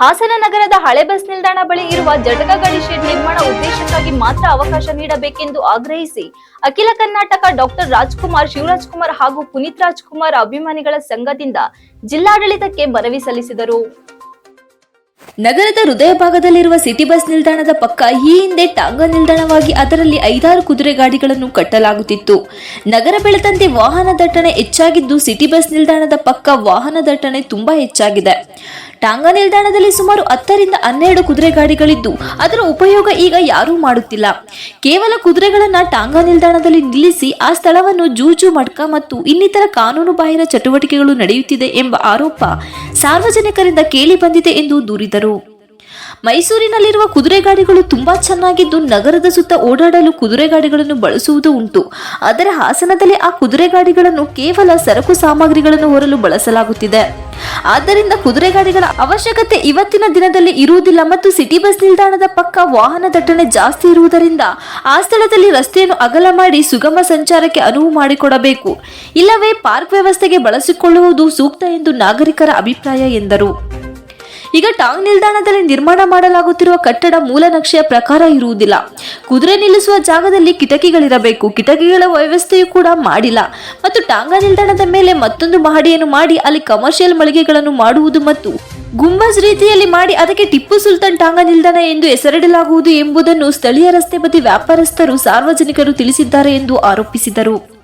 ಹಾಸನ ನಗರದ ಹಳೆ ಬಸ್ ನಿಲ್ದಾಣ ಬಳಿ ಇರುವ ಜಟಕ ಗಡಿ ಶೆಡ್ ನಿರ್ಮಾಣ ಉದ್ದೇಶಕ್ಕಾಗಿ ಮಾತ್ರ ಅವಕಾಶ ನೀಡಬೇಕೆಂದು ಆಗ್ರಹಿಸಿ ಅಖಿಲ ಕರ್ನಾಟಕ ಡಾಕ್ಟರ್ ರಾಜ್ಕುಮಾರ್, ಶಿವರಾಜ್ ಕುಮಾರ್ ಹಾಗೂ ಪುನೀತ್ ರಾಜ್ಕುಮಾರ್ ಅಭಿಮಾನಿಗಳ ಸಂಘದಿಂದ ಜಿಲ್ಲಾಡಳಿತಕ್ಕೆ ಮನವಿ ಸಲ್ಲಿಸಿದರು. ನಗರದ ಹೃದಯ ಭಾಗದಲ್ಲಿರುವ ಸಿಟಿ ಬಸ್ ನಿಲ್ದಾಣದ ಪಕ್ಕ ಈ ಹಿಂದೆ ಟಾಂಗಾ ನಿಲ್ದಾಣವಾಗಿ ಅದರಲ್ಲಿ ಐದಾರು ಕುದುರೆ ಗಾಡಿಗಳನ್ನು ಕಟ್ಟಲಾಗುತ್ತಿತ್ತು. ನಗರ ಬೆಳೆದಂತೆ ವಾಹನ ದಟ್ಟಣೆ ಹೆಚ್ಚಾಗಿದ್ದು ಸಿಟಿ ಬಸ್ ನಿಲ್ದಾಣದ ಪಕ್ಕ ವಾಹನ ದಟ್ಟಣೆ ತುಂಬಾ ಹೆಚ್ಚಾಗಿದೆ. ಟಾಂಗಾ ನಿಲ್ದಾಣದಲ್ಲಿ ಸುಮಾರು ಹತ್ತರಿಂದ ಹನ್ನೆರಡು ಕುದುರೆ ಗಾಡಿಗಳಿದ್ದು, ಅದರ ಉಪಯೋಗ ಈಗ ಯಾರೂ ಮಾಡುತ್ತಿಲ್ಲ. ಕೇವಲ ಕುದುರೆಗಳನ್ನ ಟಾಂಗಾ ನಿಲ್ದಾಣದಲ್ಲಿ ನಿಲ್ಲಿಸಿ ಆ ಸ್ಥಳವನ್ನು ಜೂಜು ಮಡ್ಕ ಮತ್ತು ಇನ್ನಿತರ ಕಾನೂನು ಬಾಹಿರ ಚಟುವಟಿಕೆಗಳು ನಡೆಯುತ್ತಿದೆ ಎಂಬ ಆರೋಪ ಸಾರ್ವಜನಿಕರಿಂದ ಕೇಳಿ ಬಂದಿದೆ ಎಂದು ದೂರಿದರು. ಮೈಸೂರಿನಲ್ಲಿರುವ ಕುದುರೆ ಗಾಡಿಗಳು ತುಂಬಾ ಚೆನ್ನಾಗಿದ್ದು, ನಗರದ ಸುತ್ತ ಓಡಾಡಲು ಕುದುರೆ ಗಾಡಿಗಳನ್ನು ಬಳಸುವುದು ಉಂಟು. ಆದರೆ ಹಾಸನದಲ್ಲಿ ಆ ಕುದುರೆ ಗಾಡಿಗಳನ್ನು ಕೇವಲ ಸರಕು ಸಾಮಗ್ರಿಗಳನ್ನು ಹೊರಲು ಬಳಸಲಾಗುತ್ತಿದೆ. ಆದ್ದರಿಂದ ಕುದುರೆ ಗಾಡಿಗಳ ಅವಶ್ಯಕತೆ ಇವತ್ತಿನ ದಿನದಲ್ಲಿ ಇರುವುದಿಲ್ಲ ಮತ್ತು ಸಿಟಿ ಬಸ್ ನಿಲ್ದಾಣದ ಪಕ್ಕ ವಾಹನ ದಟ್ಟಣೆ ಜಾಸ್ತಿ ಇರುವುದರಿಂದ ಆ ಸ್ಥಳದಲ್ಲಿ ರಸ್ತೆಯನ್ನು ಅಗಲ ಮಾಡಿ ಸುಗಮ ಸಂಚಾರಕ್ಕೆ ಅನುವು ಮಾಡಿಕೊಡಬೇಕು. ಇಲ್ಲವೇ ಪಾರ್ಕ್ ವ್ಯವಸ್ಥೆಗೆ ಬಳಸಿಕೊಳ್ಳುವುದು ಸೂಕ್ತ ಎಂದು ನಾಗರಿಕರ ಅಭಿಪ್ರಾಯ ಎಂದರು. ಈಗ ಟಾಂಗ್ ನಿಲ್ದಾಣದಲ್ಲಿ ನಿರ್ಮಾಣ ಮಾಡಲಾಗುತ್ತಿರುವ ಕಟ್ಟಡ ಮೂಲ ನಕ್ಷೆಯ ಪ್ರಕಾರ ಇರುವುದಿಲ್ಲ. ಕುದುರೆ ನಿಲ್ಲಿಸುವ ಜಾಗದಲ್ಲಿ ಕಿಟಕಿಗಳಿರಬೇಕು. ಕಿಟಕಿಗಳ ವ್ಯವಸ್ಥೆಯೂ ಕೂಡ ಮಾಡಿಲ್ಲ. ಮತ್ತು ಟಾಂಗ ನಿಲ್ದಾಣದ ಮೇಲೆ ಮತ್ತೊಂದು ಮಹಡಿಯನ್ನು ಮಾಡಿ ಅಲ್ಲಿ ಕಮರ್ಷಿಯಲ್ ಮಳಿಗೆಗಳನ್ನು ಮಾಡುವುದು ಮತ್ತು ಗುಂಬಜ್ ರೀತಿಯಲ್ಲಿ ಮಾಡಿ ಅದಕ್ಕೆ ಟಿಪ್ಪು ಸುಲ್ತಾನ್ ಟಾಂಗ ನಿಲ್ದಾಣ ಎಂದು ಹೆಸರಿಡಲಾಗುವುದು ಎಂಬುದನ್ನು ಸ್ಥಳೀಯ ರಸ್ತೆ ಬದಿ ವ್ಯಾಪಾರಸ್ಥರು ಸಾರ್ವಜನಿಕರು ತಿಳಿಸಿದ್ದಾರೆ ಎಂದು ಆರೋಪಿಸಿದರು.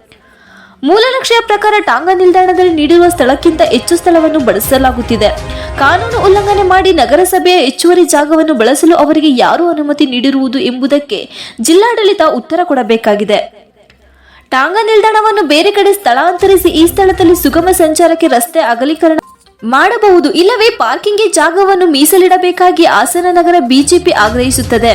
ಮೂಲ ನಕ್ಷೆಯ ಪ್ರಕಾರ ಟಾಂಗಾ ನಿಲ್ದಾಣದಲ್ಲಿ ನೀಡಿರುವ ಸ್ಥಳಕ್ಕಿಂತ ಹೆಚ್ಚು ಸ್ಥಳವನ್ನು ಬಳಸಲಾಗುತ್ತಿದೆ. ಕಾನೂನು ಉಲ್ಲಂಘನೆ ಮಾಡಿ ನಗರಸಭೆಯ ಹೆಚ್ಚುವರಿ ಜಾಗವನ್ನು ಬಳಸಲು ಅವರಿಗೆ ಯಾರು ಅನುಮತಿ ನೀಡಿರುವುದು ಎಂಬುದಕ್ಕೆ ಜಿಲ್ಲಾಡಳಿತ ಉತ್ತರ ಕೊಡಬೇಕಾಗಿದೆ. ಟಾಂಗಾ ನಿಲ್ದಾಣವನ್ನು ಬೇರೆ ಕಡೆ ಸ್ಥಳಾಂತರಿಸಿ ಈ ಸ್ಥಳದಲ್ಲಿ ಸುಗಮ ಸಂಚಾರಕ್ಕೆ ರಸ್ತೆ ಅಗಲೀಕರಣ ಮಾಡಬಹುದು. ಇಲ್ಲವೇ ಪಾರ್ಕಿಂಗ್ಗೆ ಜಾಗವನ್ನು ಮೀಸಲಿಡಬೇಕಾಗಿ ಹಾಸನ ನಗರ ಬಿಜೆಪಿ ಆಗ್ರಹಿಸುತ್ತದೆ.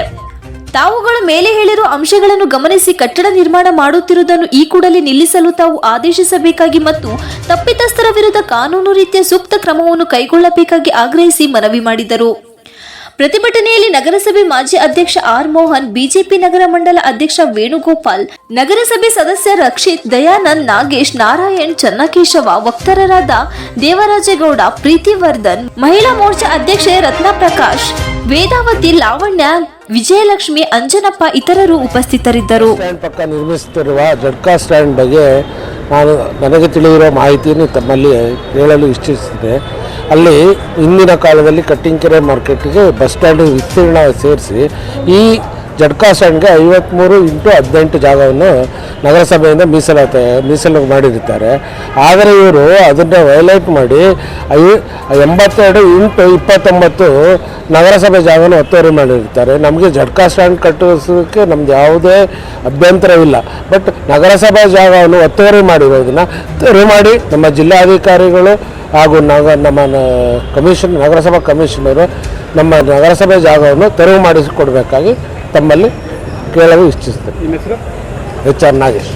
ತಾವುಗಳು ಮೇಲೆ ಹೇಳಿರುವ ಅಂಶಗಳನ್ನು ಗಮನಿಸಿ ಕಟ್ಟಡ ನಿರ್ಮಾಣ ಮಾಡುತ್ತಿರುವುದನ್ನು ಈ ಕೂಡಲೇ ನಿಲ್ಲಿಸಲು ತಾವು ಆದೇಶಿಸಬೇಕಾಗಿ ಮತ್ತು ತಪ್ಪಿತಸ್ಥರ ವಿರುದ್ಧ ಕಾನೂನು ರೀತಿಯ ಸೂಕ್ತ ಕ್ರಮವನ್ನು ಕೈಗೊಳ್ಳಬೇಕಾಗಿ ಆಗ್ರಹಿಸಿ ಮನವಿ ಮಾಡಿದರು. ಪ್ರತಿಭಟನೆಯಲ್ಲಿ ನಗರಸಭೆ ಮಾಜಿ ಅಧ್ಯಕ್ಷ ಆರ್ ಮೋಹನ್, ಬಿಜೆಪಿ ನಗರ ಮಂಡಲ ಅಧ್ಯಕ್ಷ ವೇಣುಗೋಪಾಲ್, ನಗರಸಭೆ ಸದಸ್ಯ ರಕ್ಷಿತ್, ದಯಾನಂದ್, ನಾಗೇಶ್, ನಾರಾಯಣ್, ಚನ್ನಕೇಶವ, ವಕ್ತಾರರಾದ ದೇವರಾಜೇಗೌಡ, ಪ್ರೀತಿವರ್ಧನ್, ಮಹಿಳಾ ಮೋರ್ಚಾ ಅಧ್ಯಕ್ಷೆ ರತ್ನ ಪ್ರಕಾಶ್ ವೇದಾವತಿ, ಲಾವಣ್ಯ ವಿಜಯಲಕ್ಷ್ಮಿ, ಅಂಜನಪ್ಪ ಇತರರು ಉಪಸ್ಥಿತರಿದ್ದರು. ಪಕ್ಕ ನಿರ್ಮಿಸುತ್ತಿರುವ ಜಡ್ಕಾ ಸ್ಟ್ಯಾಂಡ್ ಬಗ್ಗೆ ನಾನು ನನಗೆ ತಿಳಿದಿರೋ ಮಾಹಿತಿಯನ್ನು ತಮ್ಮಲ್ಲಿ ಹೇಳಲು ಇಚ್ಛಿಸಿದೆ ಅಲ್ಲಿ ಹಿಂದಿನ ಕಾಲದಲ್ಲಿ ಕಟ್ಟಿಂಕೆರೆ ಮಾರ್ಕೆಟ್ಗೆ ಬಸ್ ಸ್ಟ್ಯಾಂಡ್ ವಿಸ್ತೀರ್ಣ ಸೇರಿಸಿ ಈ ಜಡ್ಕಾ ಸ್ಟ್ಯಾಂಡ್ಗೆ ಐವತ್ತ್ಮೂರು ಇಂಟು ಹದಿನೆಂಟು ಜಾಗವನ್ನು ನಗರಸಭೆಯಿಂದ ಮೀಸಲಾತ ಮೀಸಲು ಮಾಡಿರುತ್ತಾರೆ. ಆದರೆ ಇವರು ಅದನ್ನು ವೈಲೈಟ್ ಮಾಡಿ ಐ, ಎಂಬತ್ತೆರಡು ಇಂಟು ಇಪ್ಪತ್ತೊಂಬತ್ತು ನಗರಸಭೆ ಜಾಗವನ್ನು ಒತ್ತುವರಿ ಮಾಡಿರ್ತಾರೆ ನಮಗೆ ಜಡ್ಕಾ ಸ್ಟ್ಯಾಂಡ್ ಕಟ್ಟಿಸೋದಕ್ಕೆ ನಮ್ದು ಯಾವುದೇ ಅಭ್ಯಂತರವಿಲ್ಲ. ಬಟ್ ನಗರಸಭಾ ಜಾಗವನ್ನು ಒತ್ತುವರಿ ಮಾಡಿರೋದನ್ನು ತೆರವು ಮಾಡಿ ನಮ್ಮ ಜಿಲ್ಲಾಧಿಕಾರಿಗಳು ಹಾಗೂ ನಗ, ನಮ್ಮ ಕಮಿಷನ್, ನಗರಸಭಾ ಕಮಿಷನರು ನಮ್ಮ ನಗರಸಭೆ ಜಾಗವನ್ನು ತೆರವು ಮಾಡಿಸಿಕೊಡ್ಬೇಕಾಗಿ ತಮ್ಮಲ್ಲಿ ಕೇಳಲು ಇಚ್ಛಿಸ್ತೇನೆ ಎಚ್ ಆರ್ ನಾಗೇಶ್.